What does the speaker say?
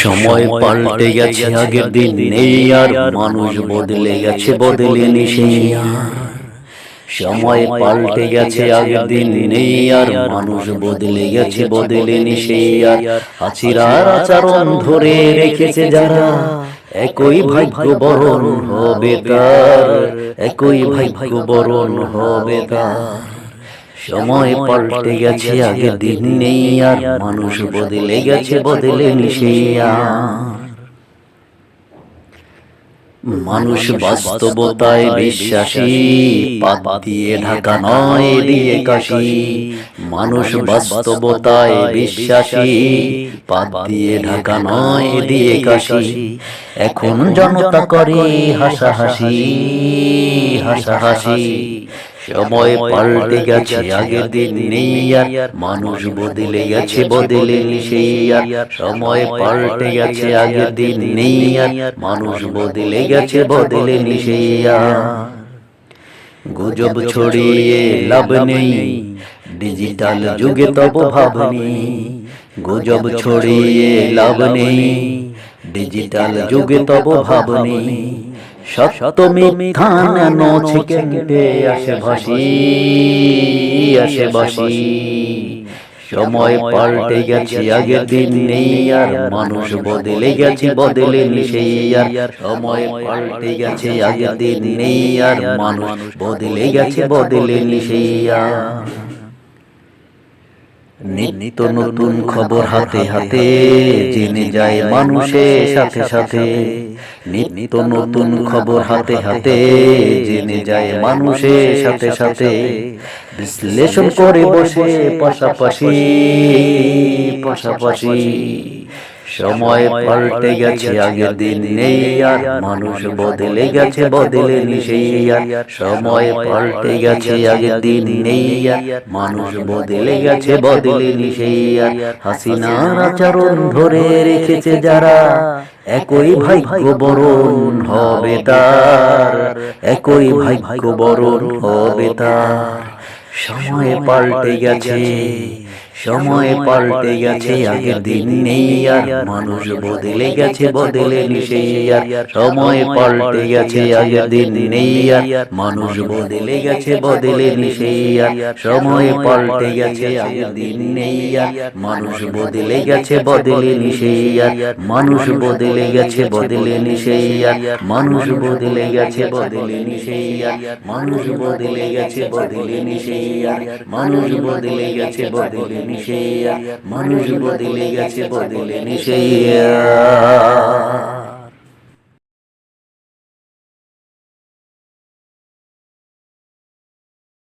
সময় পাল্টে গেছে আগের দিন নেই আর মানুষ বদলে গেছে বদলে সেই সময় পাল্টে গেছে আগের দিন নেই আর মানুষ বদলে গেছে বদলে সেই আর আচরণ ধরে রেখেছে যারা। একই ভাগ্য বরণ হবে তার। একই ভাগ্য বরণ হবে তার। সময় পাল্টে গেছে আগের দিন নেই আর মানুষ বদলে গেছে, বদলে মানুষ বাস্তবতায় বিশ্বাসী পাত দিয়ে ঢাকা নয়, দিয়ে কাশি। মানুষ বাস্তবতায় বিশ্বাসী পাত দিয়ে ঢাকা নয়, দিয়ে কাশি। এখন জনতা করে হাসাহাসি হাসাহাসি। সময় পাল্টে গেছে আগের দিন নেই আর মানুষ বদলে গেছে বদলে সেই আর সময় পাল্টে গেছে আগের দিন নেই আর মানুষ বদলে গেছে বদলে সেই আর। গুজব ছড়িয়ে লাভ নেই ডিজিটাল যুগে তব ভাব নেই। গুজব ছড়িয়ে লাভ নেই। ডিজিটাল যুগে তব ভাব নেই। সত্য মিথ্যা নছে কেটে আসে ভাসি আসে বাসি। সময় পাল্টে গেছে আগের দিন নেই আর মানুষ বদলে গেছে বদলে সেই আর সময় পাল্টে গেছে আগের দিন নেই আর মানুষ বদলে গেছে বদলে সেই আর নিত্য নতুন খবর হাতে হাতে জেনে যায় মানুষের সাথে সাথে নিত নতুন খবর হাতে হাতে জেনে যায় মানুষের সাথে সাথে বিশ্লেষণ করে বসে পাশাপাশি। পাশাপাশি। সময় পাল্টে গেছে আগের দিন নেই আর মানুষ বদলে গেছে বদলে সেই আর সময় পাল্টে গেছে আগের দিন নেই আর মানুষ বদলে গেছে বদলে সেই আর হাসিনার আচরণ ধরে রেখেছে যারা। একই ভাগ্য বরণ হবে তার। একই ভাগ্য বরণ হবে তার। সময় পাল্টে গেছে। সময় পাল্টে গেছে আগের দিন নেই আর মানুষ বদলে গেছে বদলে সেই আর সময় পাল্টে গেছে আগের দিন নেই আর মানুষ বদলে গেছে বদলে সেই আর সময় পাল্টে গেছে আগের দিন নেই আর মানুষ বদলে গেছে বদলে সেই আর মানুষ বদলে গেছে বদলে সেই আর মানুষ বদলে গেছে বদলে সেই আর মানুষ বদলে গেছে বদলে সেই আর মানুষ বদলে গেছে বদলে নিশে মানুষ বদলে গেছে বদলে নিশে